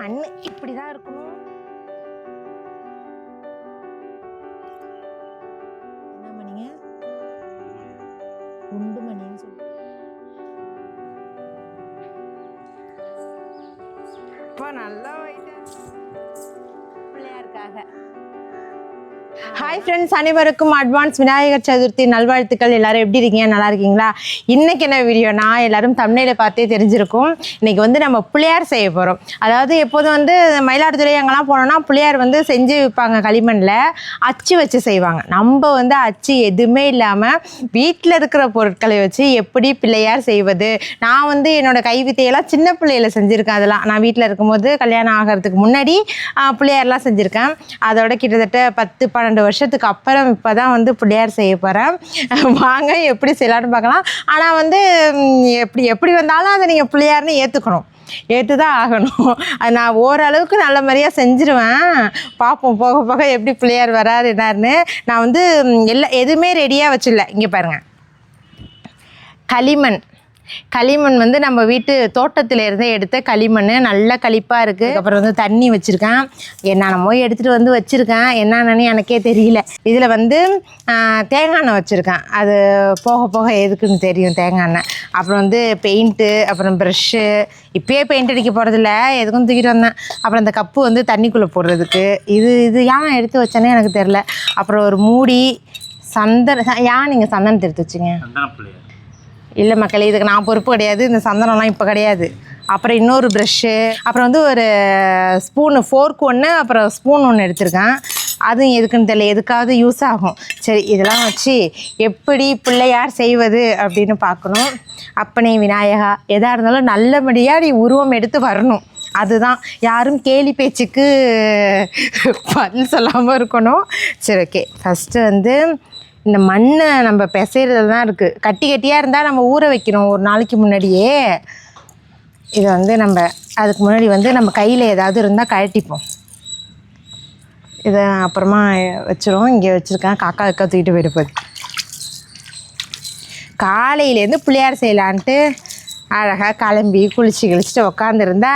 மண் இப்படி தான் இருக்கணும். ஃப்ரெண்ட்ஸ் அனைவருக்கும் அட்வான்ஸ் விநாயகர் சதுர்த்தி நல்வாழ்த்துக்கள். எல்லாரும் எப்படி இருக்கீங்க? நல்லா இருக்கீங்களா? இன்னைக்கு என்ன வீடியோனா எல்லாரும் தமிழில் பார்த்தே தெரிஞ்சிருக்கும். இன்னைக்கு வந்து நம்ம புளியார் செய்ய போகிறோம் அதாவது எப்போதும் வந்து மயிலாடுதுறை அங்கெல்லாம் போனோம்னா புளியார் வந்து செஞ்சு விற்பாங்க களிமண்ணில் அச்சு வச்சு செய்வாங்க. நம்ம வந்து அச்சு எதுவுமே இல்லாமல் வீட்டில் இருக்கிற பொருட்களை வச்சு எப்படி பிள்ளையார் செய்வது? நான் வந்து என்னோடய கைவித்தையெல்லாம் சின்ன பிள்ளையில செஞ்சுருக்கேன் அதெல்லாம். நான் வீட்டில் இருக்கும்போது கல்யாணம் ஆகிறதுக்கு முன்னாடி ஆ, பிள்ளையார்லாம் செஞ்சுருக்கேன். அதோட கிட்டத்தட்ட பத்து பன்னெண்டு வருஷத்துக்கு அப்புறம் இப்போ தான் வந்து பிள்ளையார் செய்ய போகிறேன் வாங்க எப்படி செய்யலான்னு பார்க்கலாம். ஆனால் வந்து எப்படி எப்படி வந்தாலும் அதை நீங்கள் பிள்ளையார்னு ஏற்றுக்கணும் ஏற்று தான் ஆகணும். அது நான் ஓரளவுக்கு நல்ல மாதிரியாக செஞ்சுருவேன். பார்ப்போம் போக போக எப்படி பிள்ளையார் வராரு என்னாருன்னு. நான் வந்து எல்லா எதுவுமே ரெடியாக வச்சிடல. இங்கே பாருங்கள் களிமண். களிமண் வந்து நம்ம வீட்டு தோட்டத்தில் இருந்தே எடுத்த களிமண் நல்ல களிப்பாக இருக்குது அப்புறம் வந்து தண்ணி வச்சுருக்கேன். என்னென்னமோ எடுத்துகிட்டு வந்து வச்சுருக்கேன். என்னென்னு எனக்கே தெரியல. இதில் வந்து தேங்காய் எண்ணெய் வச்சுருக்கேன். அது போக போக எதுக்குன்னு தெரியும் தேங்காய் எண்ணெய். அப்புறம் வந்து பெயிண்ட்டு அப்புறம் ப்ரெஷ்ஷு. இப்பயே பெயிண்ட் அடிக்க போகிறதில்ல எதுக்கும் தூக்கிட்டு வந்தேன். அப்புறம் அந்த கப்பு வந்து தண்ணிக்குள்ளே போடுறதுக்கு. இது இது ஏன் எடுத்து வச்சேனே எனக்கு தெரில அப்புறம் ஒரு மூடி சந்தன ஏன் நீங்கள் சந்தனத்தை எடுத்து வச்சிங்க. இல்லை மக்களே இதுக்கு நான் பொறுப்பு கிடையாது இந்த சந்தனம்லாம் இப்போ கிடையாது. அப்புறம் இன்னொரு ப்ரெஷ்ஷு அப்புறம் வந்து ஒரு ஸ்பூனு ஃபோர்க் ஒன்று அப்புறம் ஸ்பூன் ஒன்று எடுத்திருக்கேன். அதுவும் எதுக்குன்னு தெரியல எதுக்காவது யூஸ் ஆகும். சரி இதெல்லாம் வச்சு எப்படி பிள்ளையார் செய்வது அப்படின்னு பார்க்கணும். அப்பனே விநாயகா எதாக இருந்தாலும் நல்லபடியாக நீ உருவம் எடுத்து வரணும். அதுதான். யாரும் கேலி பேச்சுக்கு பதில் சொல்லாமல் இருக்கணும். சரி ஓகே ஃபஸ்ட்டு வந்து இந்த மண்ணை நம்ம பிசைறதுல தான் இருக்குது கட்டி கட்டியாக இருந்தால் நம்ம ஊற வைக்கணும். ஒரு நாளைக்கு முன்னாடியே. இதை வந்து நம்ம அதுக்கு முன்னாடி வந்து நம்ம கையில் ஏதாவது இருந்தால் கழட்டிப்போம். இதை அப்புறமா வச்சுருவோம். இங்கே வச்சுருக்கேன். காக்கா அக்கா தூக்கிட்டு போயிட்டு போகுது. காலையிலேருந்து பிள்ளையார் செய்யலான்ட்டு அழகாக கிளம்பி குளிச்சு கிழிச்சிட்டு உக்காந்துருந்தா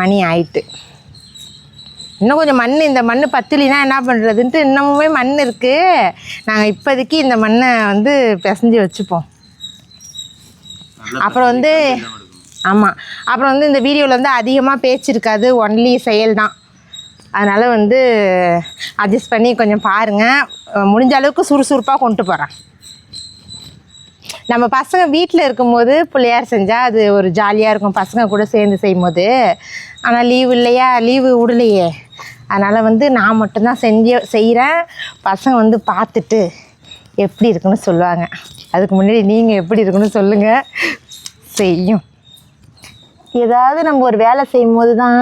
மணி ஆயிட்டு. இன்னும் கொஞ்சம் மண் இந்த மண் பத்துலினா என்ன பண்ணுறதுன்ட்டு இன்னமுமே மண் இருக்குது நாங்கள் இப்போதைக்கு இந்த மண்ணை வந்து பிசைஞ்சு வச்சுப்போம். அப்புறம் வந்து ஆமாம் அப்புறம் வந்து இந்த வீடியோவில் வந்து அதிகமாக பேச்சு இருக்காது. ஒன்லி செயல் தான். அதனால் வந்து அட்ஜஸ்ட் பண்ணி கொஞ்சம் பாருங்கள் முடிஞ்ச அளவுக்கு சுறுசுறுப்பாக கொண்டு போகிறேன் நம்ம பசங்க வீட்டில் இருக்கும்போது பிள்ளையார் செஞ்சால் அது ஒரு ஜாலியாக இருக்கும். பசங்க கூட சேர்ந்து செய்யும்போது. ஆனால் லீவு இல்லையா? லீவு விடலையே. அதனால் வந்து நான் மட்டும்தான் செஞ்சு செய்கிறேன் பசங்க வந்து பார்த்துட்டு எப்படி இருக்குன்னு சொல்லுவாங்க. அதுக்கு முன்னாடி நீங்கள் எப்படி இருக்குன்னு சொல்லுங்கள் செய்யும். ஏதாவது நம்ம ஒரு வேலை செய்யும் போது தான்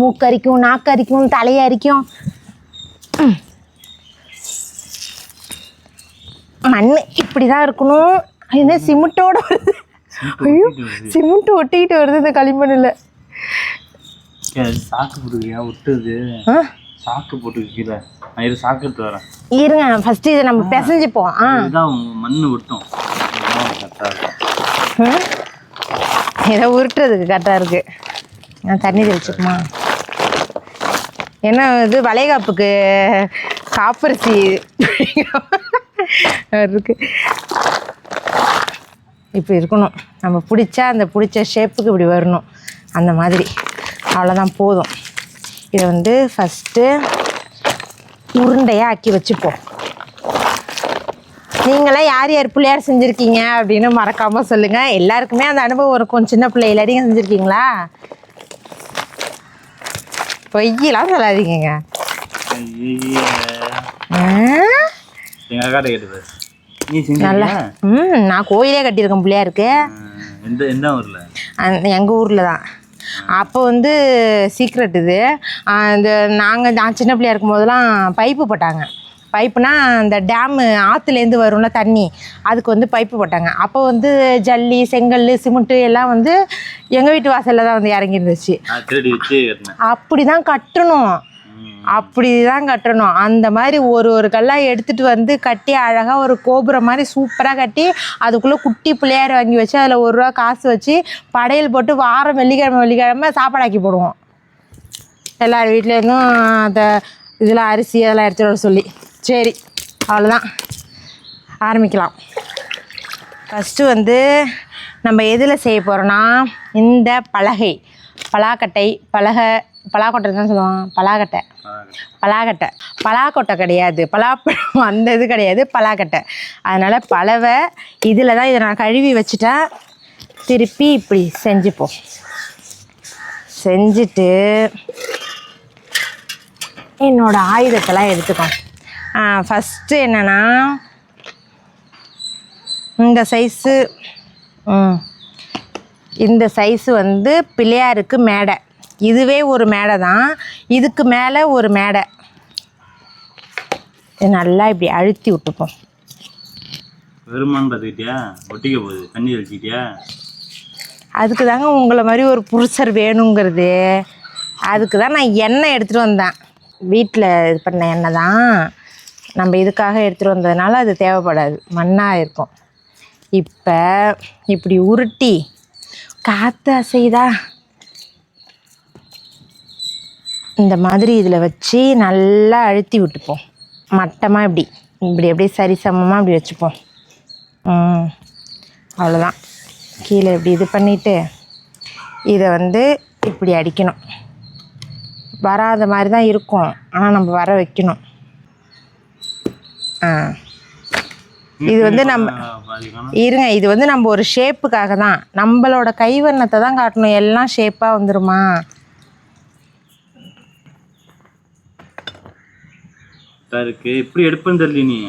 மூக்கரிக்கும் நாக்கரிக்கும் தலையரிக்கும். மண் இப்படி தான் இருக்கணும். என்ன சிமெண்ட்டோட வருது. ஐயோ சிமெண்ட் ஒட்டிக்கிட்டு வருது இந்த களிமண்ணில். சாக்கு போட்டுக்கியா விட்டுது சாக்கு போட்டு கீழே நான் இது சாக்கு எடுத்து வரேன். இருங்க ஃபஸ்ட்டு இதை நம்ம பிசைஞ்சுப்போம் ஆ. இதுதான் உங்க மண்ணு விட்டும் கரெக்டாக இருக்கும் உருட்டுறதுக்கு கரெக்டாக இருக்குது நான் தண்ணி தெளிச்சுக்குமா? என்ன இது வளைகாப்புக்கு காப்பரிசி இருக்கு. இப்படி இருக்கணும். நம்ம பிடிச்சா அந்த பிடிச்ச ஷேப்புக்கு இப்படி வரணும். அந்த மாதிரி. அவ்வளோதான் போதும். இதை வந்து ஃபஸ்ட்டு உருண்டையாக ஆக்கி வச்சுப்போம். நீங்களாம் யார் யார் பிள்ளையார் செஞ்சுருக்கீங்க அப்படின்னு மறக்காமல் சொல்லுங்கள் எல்லாருக்குமே அந்த அனுபவம் இருக்கும். சின்ன பிள்ளையில நீங்கள் செஞ்சுருக்கீங்களா? பொய்யெல்லாம் சொல்லாதீங்க நல்லா. ம் நான் கோயிலே கட்டியிருக்கேன் பிள்ளையாருக்கு எந்த எந்த ஊர்ல? எங்கள் ஊரில் தான் அப்போ வந்து சீக்ரெட் இது. அந்த நாங்கள் நான் சின்ன பிள்ளையா இருக்கும்போதெல்லாம் பைப்பு போட்டாங்க. பைப்புனா அந்த டேமு ஆற்றுலேருந்து வரும்ல தண்ணி அதுக்கு வந்து பைப்பு போட்டாங்க. அப்போ வந்து ஜல்லி செங்கல் சிமெண்ட்டு எல்லாம் வந்து எங்கள் வீட்டு வாசலில் தான் வந்து இறங்கி இருந்துச்சு அப்படி தான் கட்டணும். அப்படி தான் கட்டணும். அந்த மாதிரி ஒரு ஒரு கல்லாக எடுத்துகிட்டு வந்து கட்டி அழகாக ஒரு கோபுரம் மாதிரி சூப்பராக கட்டி அதுக்குள்ளே குட்டி பிள்ளையார் வாங்கி வச்சு அதில் ஒரு ரூபா காசு வச்சு படையல் போட்டு வாரம் வெள்ளிக்கிழமை வெள்ளிக்கிழமை சாப்பாடாக்கி போடுவோம். எல்லார் வீட்லேருந்தும் அந்த இதில் அரிசி அதெல்லாம் எடுத்துகிட்டு வர சொல்லி. சரி அவ்வளோதான் ஆரம்பிக்கலாம். ஃபஸ்ட்டு வந்து நம்ம எதில் செய்ய போகிறோன்னா இந்த பலகை பலாக்கட்டை பலகை பலாக்கொட்டை தான் சொல்லுவாங்க. பலாக்கட்டை. பலாக்கட்டை. பலாக்கொட்டை கிடையாது. பலாப்பழம் அந்த இது கிடையாது. பலாக்கட்டை. அதனால் பலவை இதில் தான் இதை நான் கழுவி வச்சுட்டா திருப்பி இப்படி செஞ்சுப்போம் செஞ்சுட்டு என்னோடய ஆயுதத்தெல்லாம் எடுத்துக்கோ. ஃபஸ்ட்டு என்னென்னா இந்த சைஸு இந்த சைஸு வந்து பிள்ளையாருக்கு மேடை. இதுவே ஒரு மேடை தான். இதுக்கு மேலே ஒரு மேடை. நல்லா இப்படி அழுத்தி விட்டுப்போம் வெறுமான்னு பார்த்துக்கிட்டியா ஒட்டிக்க போகுது. தண்ணி தெளிச்சிக்கிட்டியா அதுக்கு தாங்க உங்களை மாதிரி ஒரு புருஷர் வேணுங்கிறது. அதுக்கு தான் நான் எண்ணெய் எடுத்துகிட்டு வந்தேன். வீட்டில் இது பண்ண எண்ணெய் தான். நம்ம இதுக்காக எடுத்துகிட்டு வந்ததுனால அது தேவைப்படாது. மண்ணாக இருக்கும். இப்போ இப்படி உருட்டி காற்று அசைதா இந்த மாதிரி இதில் வச்சு நல்லா அழுத்தி விட்டுப்போம். மட்டமாக இப்படி. இப்படி அப்படியே சரிசமமாக இப்படி வச்சுப்போம். அவ்வளோதான் கீழே இப்படி இது பண்ணிவிட்டு இதை வந்து இப்படி அடிக்கணும். வராத மாதிரி தான் இருக்கும். ஆனால் நம்ம வர வைக்கணும். ஆ. இது வந்து நம்ம இருங்க. இது வந்து நம்ம ஒரு ஷேப்புக்காக தான். நம்மளோட கைவண்ணத்தை தான் காட்டணும். எல்லாம் ஷேப்பாக வந்துருமா? இருக்கு. எப்படி எடுப்பேன்னு தெரியல நீ?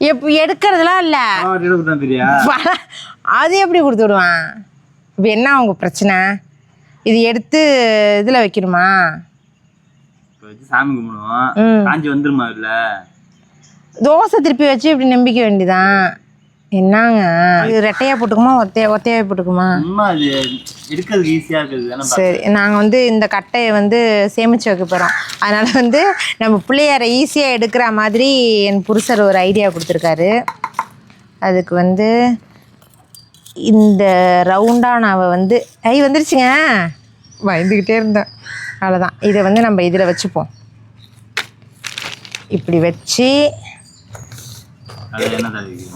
எப் எடுக்கிறதுலாம் இல்லை. தெரியா? அது எப்படி கொடுத்து விடுவான்? இப்போ என்ன அவங்க பிரச்சனை? இது எடுத்து இதில் வைக்கணுமா? வச்சு சாமி கும்பிடுவோம். காஞ்சி வந்துருமா இல்ல? தோசை திருப்பி வச்சு இப்படி நம்பிக்க வேண்டியதான் என்னங்க? இது ரெட்டையாக போட்டுக்குமா ஒத்தையா ஒத்தையாக போட்டுக்குமா? எடுக்கிறதுக்கு ஈஸியா இருக்குது சரி நாங்கள் வந்து இந்த கட்டையை வந்து சேமித்து வைக்க போகிறோம் அதனால் வந்து நம்ம பிள்ளையாரை ஈஸியாக எடுக்கிற மாதிரி என் புருஷர் ஒரு ஐடியா கொடுத்துருக்காரு. அதுக்கு வந்து இந்த ரவுண்டானாவை வந்து ஐ வந்துருச்சுங்க. பயந்துக்கிட்டே இருந்தேன். அவ்வளோதான் இதை வந்து நம்ம இதில் வச்சுப்போம். இப்படி வச்சு அது என்ன தருவீங்க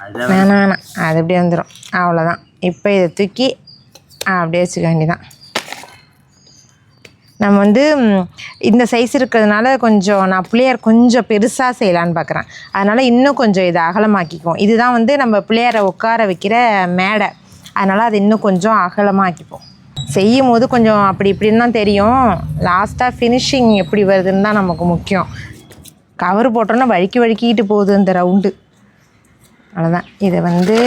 அதுதான் வேணாம் வேணாம். அது அப்படியே வந்துடும் அவ்வளோதான். இப்போ இதை தூக்கி அப்படியே வச்சுக்க வேண்டியதான் நம்ம வந்து இந்த சைஸ் இருக்கிறதுனால கொஞ்சம் நான் பிள்ளையார் கொஞ்சம் பெருசாக செய்யலான்னு பார்க்குறேன். அதனால் இன்னும் கொஞ்சம் இதை அகலமாக்கிக்குவோம். இதுதான் வந்து நம்ம பிள்ளையாரை உட்கார வைக்கிற மேடை. அதனால் அது இன்னும் கொஞ்சம் அகலமாக்கிப்போம். செய்யும் போது கொஞ்சம் அப்படி இப்படின்னு தான் தெரியும். லாஸ்ட்டாக ஃபினிஷிங் எப்படி வருதுன்னு தான் நமக்கு முக்கியம். கவர் போட்டோன்னா வழுக்கி வழுக்கிட்டு போகுது இந்த ரவுண்டு அவ்வளோதான் இதை வந்து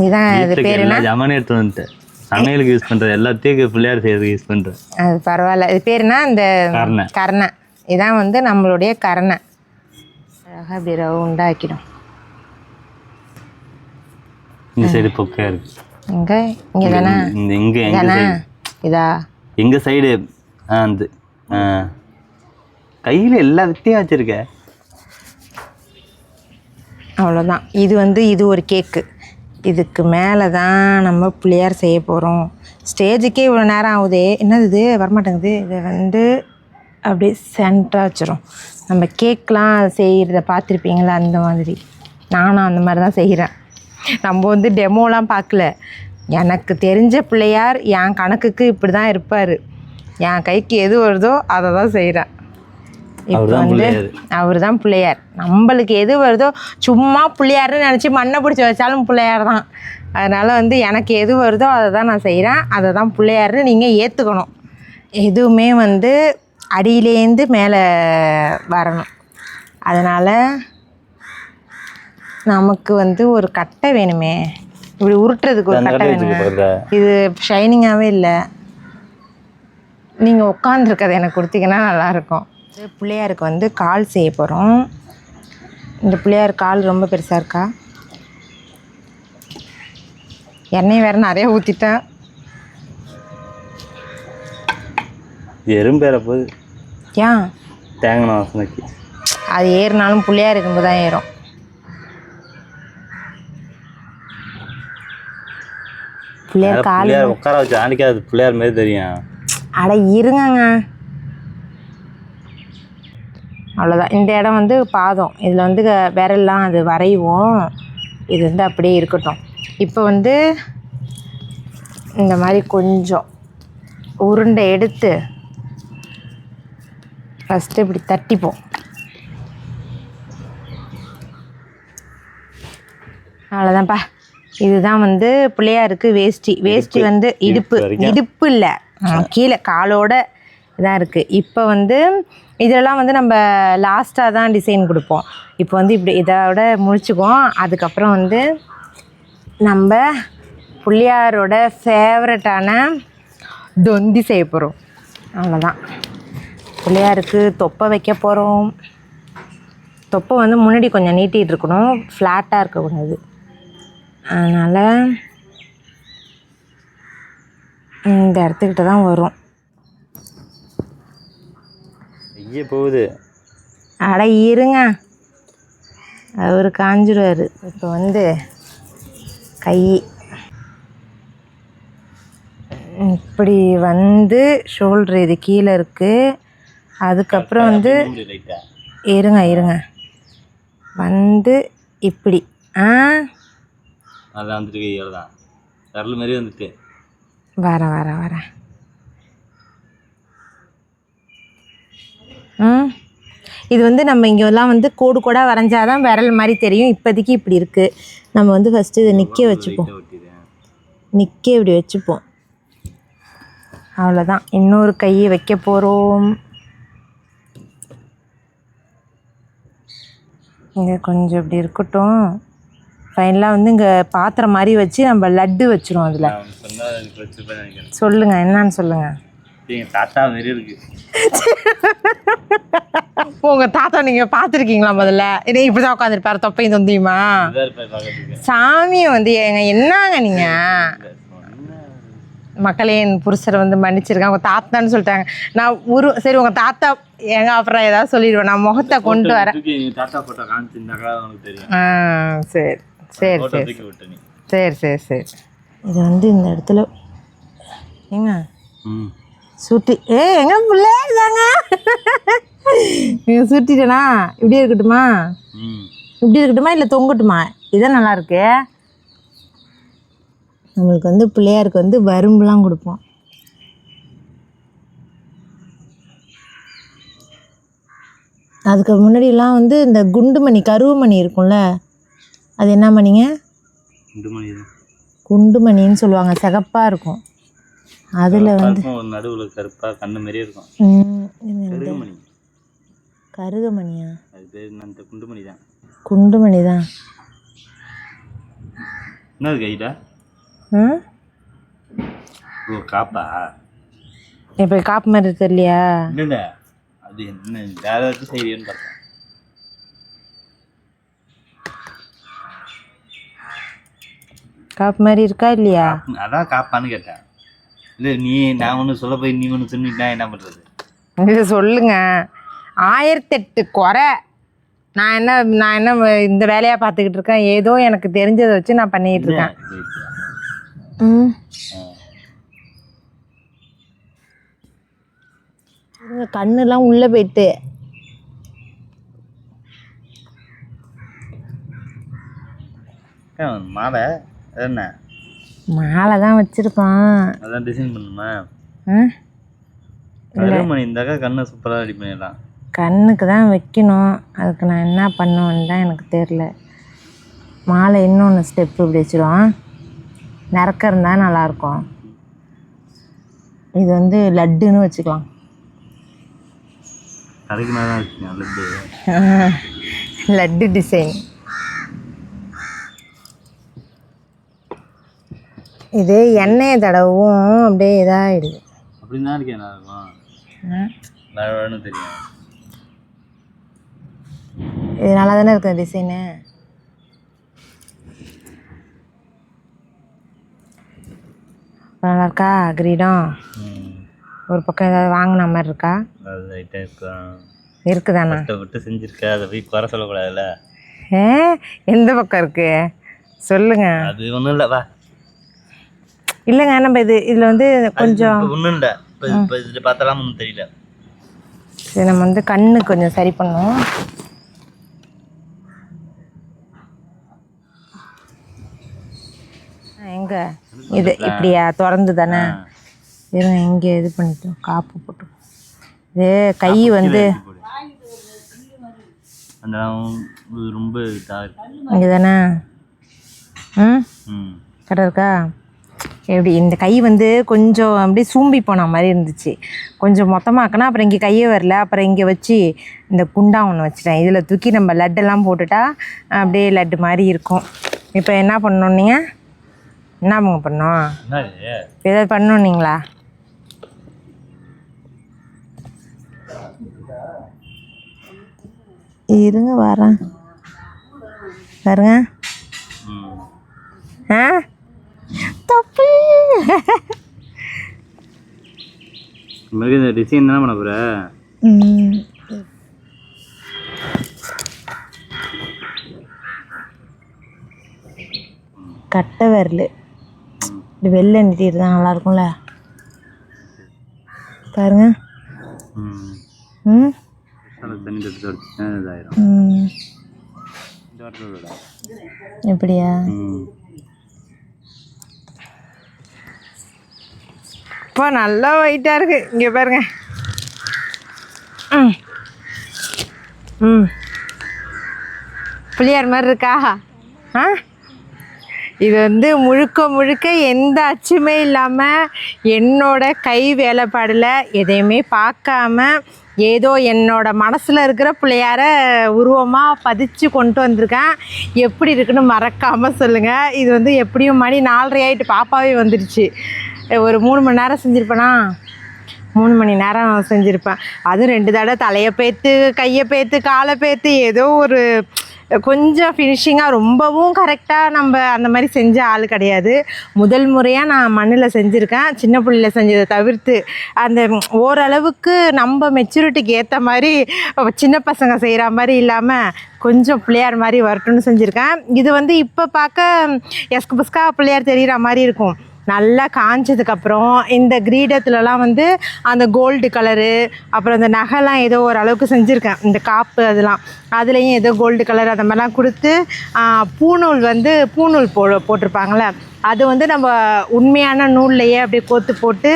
இதுதான் இது பேர் என்ன? ஜாமானும் எடுத்து வந்துட்டேன். சமையலுக்கு யூஸ் பண்றது எல்லாத்தையும் பிள்ளையார் செய்யறதுக்கு யூஸ் பண்றேன். அது பரவாயில்ல. இது பேர் என்ன? இந்த கரணை. கரணை. இதான் வந்து நம்மளுடைய கரணை. அழகாக இப்படி ரவுண்டாக்கிடும் இந்த சைடு பொக்கையா இருக்கு. இங்கே? இங்கே தானே? இந்த இங்க எங்க இதா? எங்க சைடு ஆ அந்த. கையில எல்லா வித்தையும் வச்சிருக்க. அவ்வளோதான் இது வந்து இது ஒரு கேக்கு. இதுக்கு மேலே தான் நம்ம பிள்ளையார் செய்ய போகிறோம் ஸ்டேஜுக்கே இவ்வளோ நேரம் ஆகுதே. என்னது இது? வரமாட்டேங்குது. இதை வந்து அப்படியே சென்டராக வச்சிரும். நம்ம கேக்லாம் செய்கிறத பார்த்துருப்பீங்களா? அந்த மாதிரி. நானும் அந்த மாதிரி தான் செய்கிறேன் நம்ம வந்து டெமோலாம் பார்க்கல. எனக்கு தெரிஞ்ச பிள்ளையார் என் கணக்குக்கு இப்படி தான் இருப்பார். என் கைக்கு எது வருதோ அதை தான் செய்கிறேன் இப்போ அவர்தான் வந்து பிள்ளையாரு. அவர் தான் பிள்ளையார். நம்மளுக்கு எது வருதோ சும்மா பிள்ளையார்னு நினச்சி மண்ணை பிடிச்சி வச்சாலும் பிள்ளையார் தான் அதனால் வந்து எனக்கு எது வருதோ அதை தான் நான் செய்கிறேன் அதை தான் பிள்ளையார்னு நீங்கள் ஏற்றுக்கணும் எதுவுமே வந்து அடியிலேருந்து மேலே வரணும். அதனால் நமக்கு வந்து ஒரு கட்டை வேணுமே. இப்படி உருட்டுறதுக்கு ஒரு கட்டை போறதா இது ஷைனிங்காகவே இல்லை. நீங்கள் உட்காந்துருக்கதை எனக்கு கொடுத்தீங்கன்னா நல்லாயிருக்கும் பிள்ளையாருக்கு வந்து கால் செய்ய போகிறோம் இந்த பிள்ளையார் கால் ரொம்ப பெருசாக இருக்கா? எண்ணெய் வேறு நிறைய ஊற்றிட்டேன் எறும்பேற போது ஏன்? தேங்கின வாசனைக்கு. அது ஏறினாலும் பிள்ளையார் இருக்கும்போது தான் ஏறும். பிள்ளையார் கால் உட்கார வச்சு ஆண்டிக்காது பிள்ளையார் மாதிரி தெரியும். அட இருங்கங்க. அவ்வளோதான் இந்த இடம் வந்து பாதம். இதில் வந்து விரல்லாம் அது வரைவோம். இது வந்து அப்படியே இருக்கட்டும். இப்போ வந்து இந்த மாதிரி கொஞ்சம் உருண்டை எடுத்து ஃபஸ்ட்டு இப்படி தட்டிப்போம். அவ்வளோதான்ப்பா இதுதான் வந்து பிள்ளையாருக்கு வேஷ்டி. வேஷ்டி வந்து இடுப்பு. இடுப்பு இல்லை. கீழே காலோட இதாக இருக்குது இப்போ வந்து இதெல்லாம் வந்து நம்ம லாஸ்ட்டாக தான் டிசைன் கொடுப்போம். இப்போ வந்து இப்படி இதோட முடிச்சுக்குவோம். அதுக்கப்புறம் வந்து நம்ம பிள்ளையாரோட ஃபேவரட்டான தொந்தி செய்ய போகிறோம் அவ்வளோதான் பிள்ளையாருக்கு தொப்பை வைக்க போகிறோம் தொப்பை வந்து முன்னாடி கொஞ்சம் நீட்டிகிட்டு இருக்கணும். ஃப்ளாட்டாக இருக்கக்கூடாது அதனால் இந்த இடத்துக்கிட்ட தான் வரும். ஐயே போகுது. அட இருங்க. அவர் காஞ்சிருவார். இப்போ வந்து கை. இப்படி வந்து ஷோல்டர் இது கீழே இருக்குது அதுக்கப்புறம் வந்து இருங்க இருங்க. வந்து இப்படி. ஆ? அதான் வந்துட்டு தான் விரல் மாதிரி வந்துட்டு. வரேன் வரேன் வரேன் இது வந்து நம்ம இங்கெல்லாம் வந்து கோடு கோடாக வரைஞ்சாதான் விரல் மாதிரி தெரியும். இப்போதைக்கு இப்படி இருக்குது நம்ம வந்து ஃபஸ்ட்டு இதை நிற்க வச்சுப்போம். நிற்க இப்படி வச்சுப்போம். அவ்வளோதான் இன்னொரு கையை வைக்க போகிறோம் இங்கே கொஞ்சம் இப்படி இருக்கட்டும். ஃபைனலாக வந்து இங்கே பாத்திரம் மாதிரி வச்சு நம்ம லட்டு வச்சிரும் அதில். சொல்லுங்கள் என்னன்னு சொல்லுங்கள் எங்கள் தாத்தா மாரி இருக்கு. உங்கள் தாத்தா நீங்கள் பார்த்துருக்கீங்களா முதல்ல? இதே இப்படி தான் உட்காந்துருப்பாரு தொப்பையும் தொந்தியுமா? சாமியை வந்து ஏங்க என்னங்க நீங்கள் மக்களே என் புருஷரை வந்து மன்னிச்சிருக்காங்க உங்கள் தாத்தான்னு சொல்லிட்டாங்க. நான் உரு சரி உங்கள் தாத்தா ஏங்க அப்புறம் ஏதாவது சொல்லிடுவேன். நான் முகத்தை கொண்டு வரேன். ஆ சரி சரி சரி. சரி சரி சரி. இது வந்து இந்த இடத்துல ஏங்க? ம். சுட்டி ஏ எங்க பிள்ளைங்க நீங்கள் சுட்டிட்டேனா? இப்படியே இருக்கட்டுமா? இப்படி இருக்கட்டுமா? இல்லை தொங்கட்டுமா? இதான் நல்லா இருக்கு. நம்மளுக்கு வந்து பிள்ளையாருக்கு வந்து வரும்புலாம் கொடுப்போம். அதுக்கு முன்னாடிலாம் வந்து இந்த குண்டு மணி கருவு மணி இருக்கும்ல? அது என்ன மணிங்க ரெண்டு மணி தான். குண்டு மணின்னு சொல்லுவாங்க சிகப்பாக இருக்கும். அதில் வந்து நடுவில் கருப்பாக கண்ணு மாதிரியே இருக்கும். கருகமணியா? அது பேர் இந்த குண்டுமணி தான். குண்டு மணி தான். என்னது கைடா ஓ காப்பா? இப்போ காப்பு மாதிரி தெரியலையா இல்லைல்ல. அது என்ன வேற ஏதாச்சும் செய்யறியோன்னு பார்த்தேன் காப்பு மாதிரி இருக்கா இல்லையா? அதான் காப்பான்னு கேட்டேன். இல்லை நீ நான் ஒன்று சொல்ல போய் நீ ஒன்று சொன்னிட்டா என்ன பண்ணுறது இது சொல்லுங்க. ஆயிரத்தெட்டு குறை. நான் என்ன நான் என்ன இந்த வேலையாக பார்த்துக்கிட்டு இருக்கேன்? ஏதோ எனக்கு தெரிஞ்சதை வச்சு நான் பண்ணிக்கிட்டு இருக்கேன். ம். கண்ணுலாம் உள்ளே போயிட்டு. மாலை என்ன? மாலை தான் வச்சுருப்பான். அதான் டிசைன் பண்ணுமா? ஆ? கருமணி இருந்தாக்கா கண்ணை சூப்பராக ரெடி பண்ணிடலாம். கண்ணுக்கு தான் வைக்கணும். அதுக்கு நான் என்ன பண்ணுவேன்னு தான் எனக்கு தெரில மாலை இன்னொன்று ஸ்டெப்பு இப்படி வச்சிருவோம் நிறக்க இருந்தால் நல்லாயிருக்கும். இது வந்து லட்டுன்னு வச்சுக்கலாம். லட்டு. டிசைன் இது எண்ணெயை தடவும் அப்படியே இதாகிடுது அப்படின்னு தான் இருக்கேன் நான் தெரியும் இது நல்லா தானே இருக்கு டிசைனு நல்லா இருக்கா கிரீடம்? ஒரு பக்கம் ஏதாவது வாங்கின மாதிரி இருக்கா? இருக்குதாண்ணா கஷ்டப்பட்டு செஞ்சுருக்க. அதை போய் குறை சொல்லக்கூடாதுல்ல? ஏ எந்த பக்கம் இருக்கு? சொல்லுங்க. அது ஒன்றும் இல்லை. வா. இல்லைங்க நம்ம இது இதில் வந்து கொஞ்சம் இல்லை இப்போ இப்போ இதில் பார்த்தாலாம் ஒன்றும் தெரியல. சரி நம்ம வந்து கண்ணு கொஞ்சம் சரி பண்ணோம் எங்க? இது இப்படியா? திறந்து தானே? இருங்க இங்கே இது பண்ணிட்டோம் காப்பு போட்டு இது கை வந்து ரொம்ப இங்கே தானே ம்? ம். கரெக்டாக இருக்கா? எப்படி இந்த கை வந்து கொஞ்சம் அப்படியே சூம்பி போன மாதிரி இருந்துச்சு. கொஞ்சம் மொத்தமாக்கினா அப்புறம் இங்கே கையே வரல. அப்புறம் இங்கே வச்சு இந்த குண்டா ஒன்று வச்சுட்டேன். இதில் தூக்கி நம்ம லட்டெல்லாம் போட்டுட்டா அப்படியே லட்டு மாதிரி இருக்கும். இப்போ என்ன பண்ணணும் நீங்கள் என்ன பண்ணோம் ஏதாவது பண்ணணும் நீங்களா? இருங்க வரேன். பாருங்க. ஆ? தப்பு. மாதிரி இந்த டிசைன் தானே பண்ண போகிற. கட்டை விரல். இது வெள்ளை நிட்டிட்டு தான் நல்லா இருக்கும்ல? பாருங்க. ம். ம் அதில் தண்ணி தொட்டு தொட்டு இதாயிரும் ம் இந்த வாரத்தோட எப்படியா ம் இப்போ நல்லா ஒயிட்டாக இருக்குது இங்கே பாருங்க. ம். ம். புளியார் மாதிரி இருக்கா? ஆ? இது வந்து முழுக்க முழுக்க எந்த அச்சுமே இல்லாமல் என்னோட கை வேலைப்பாடில் எதையுமே பார்க்காம ஏதோ என்னோட மனசில் இருக்கிற பிள்ளையார உருவமாக பதிச்சு கொண்டு வந்திருக்கேன். எப்படி இருக்குன்னு மறக்காமல் சொல்லுங்கள் இது வந்து எப்படியும் மணி நாலரை ஆகிட்டு பாப்பாவே வந்துடுச்சு ஒரு மூணு மணி நேரம் செஞ்சுருப்பேனா? மூணு மணி நேரம் செஞ்சுருப்பேன். அதுவும் ரெண்டு தடவை தலையை பேத்து கையை பேத்து காலை பேத்து ஏதோ ஒரு கொஞ்சம் ஃபினிஷிங்காக ரொம்பவும் கரெக்டாக நம்ம அந்த மாதிரி செஞ்ச ஆள் கிடையாது. முதல் முறையாக நான் மண்ணில் செஞ்சுருக்கேன். சின்ன பிள்ளையில செஞ்சதை தவிர்த்து அந்த ஓரளவுக்கு நம்ம மெச்சூரிட்டிக்கு ஏற்ற மாதிரி சின்ன பசங்க செய்கிற மாதிரி இல்லாமல் கொஞ்சம் பிள்ளையார் மாதிரி வரட்டும்னு செஞ்சுருக்கேன். இது வந்து இப்போ பார்க்க எஸ்கு புஸ்கா பிள்ளையார் தெரிகிற மாதிரி இருக்கும். நல்லா காஞ்சதுக்கப்புறம் இந்த கிரீடத்துலலாம் வந்து அந்த கோல்டு கலரு அப்புறம் இந்த நகைலாம் ஏதோ ஓரளவுக்கு செஞ்சுருக்கேன். இந்த காப்பு அதெல்லாம் அதுலேயும் ஏதோ கோல்டு கலர் அந்த மாதிரிலாம் கொடுத்து பூநூல் வந்து பூநூல் போ போட்டிருப்பாங்களே அது வந்து நம்ம உண்மையான நூல்லையே அப்படியே கோத்து போட்டு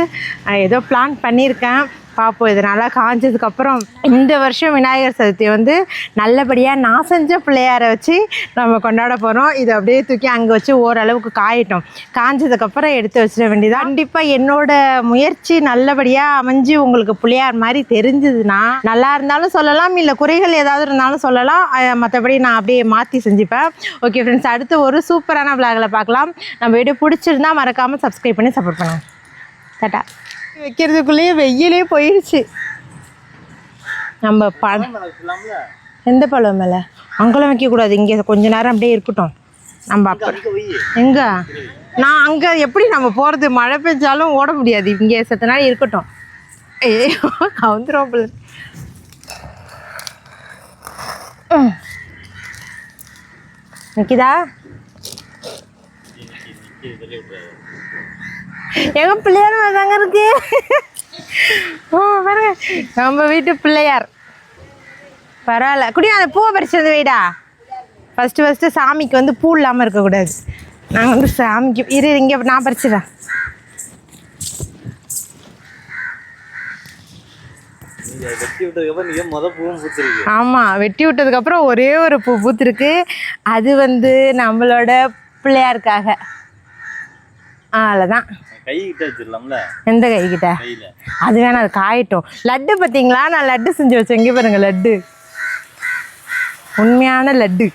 ஏதோ பிளான் பண்ணியிருக்கேன். பார்ப்போம் இது நல்லா காஞ்சதுக்கப்புறம் இந்த வருஷம் விநாயகர் சதுர்த்தி வந்து நல்லபடியாக நான் செஞ்ச பிள்ளையாரை வச்சு நம்ம கொண்டாட போகிறோம் இதை அப்படியே தூக்கி அங்கே வச்சு ஓரளவுக்கு காயிட்டோம். காஞ்சதுக்கப்புறம் எடுத்து வச்சிட வேண்டியது கண்டிப்பாக என்னோட முயற்சி நல்லபடியாக அமைஞ்சு உங்களுக்கு பிள்ளையார் மாதிரி தெரிஞ்சதுன்னா நல்லா இருந்தாலும் சொல்லலாம் இல்லை குறைகள் ஏதாவது இருந்தாலும் சொல்லலாம். மற்றபடி நான் அப்படியே மாற்றி செஞ்சுப்பேன். ஓகே ஃப்ரெண்ட்ஸ் அடுத்து ஒரு சூப்பரான விளாகில் பார்க்கலாம். நம்ம வீடியோ பிடிச்சிருந்தா மறக்காமல் சப்ஸ்கிரைப் பண்ணி சப்போர்ட் பண்ணுங்கள் டாட்டா வைக்கிறதுக்குள்ளேயே வெயிலே போயிடுச்சு நம்ம பழம் எந்த பழம் மேலே அங்கெல்லாம் வைக்கக்கூடாது இங்கே கொஞ்ச நேரம் அப்படியே இருக்கட்டும் நம்ம அப்போ எங்க நான் அங்கே எப்படி நம்ம போகிறது மழை பெஞ்சாலும் ஓட முடியாது இங்கே செத்த நாள் இருக்கட்டும் ஏ கவுந்துரும் போல இருக்கு. எங்க பிள்ளையார் தாங்க இருக்கு. பாருங்க. நம்ம வீட்டு பிள்ளையார். பரவாயில்ல. குடியா அந்த பூவை பறிச்சு வந்து வைடா. ஃபஸ்ட்டு ஃபஸ்ட்டு சாமிக்கு வந்து பூ இல்லாமல் இருக்கக்கூடாது. நாங்கள் வந்து சாமிக்கு இரு இங்கே நான் பறிச்சிடுறேன். ஆமாம் வெட்டி விட்டதுக்கப்புறம் ஒரே ஒரு பூ பூத்துருக்கு. அது வந்து நம்மளோட பிள்ளையாருக்காக. அவ்வளோதான் கை கிட்ட எந்த கைக்கிட்ட கையில. அது வேணாம் அது காயட்டும். லட்டு பார்த்தீங்களா நான் லட்டு செஞ்சு வச்சேன். இங்கே பாருங்க லட்டு. உண்மையான லட்டு.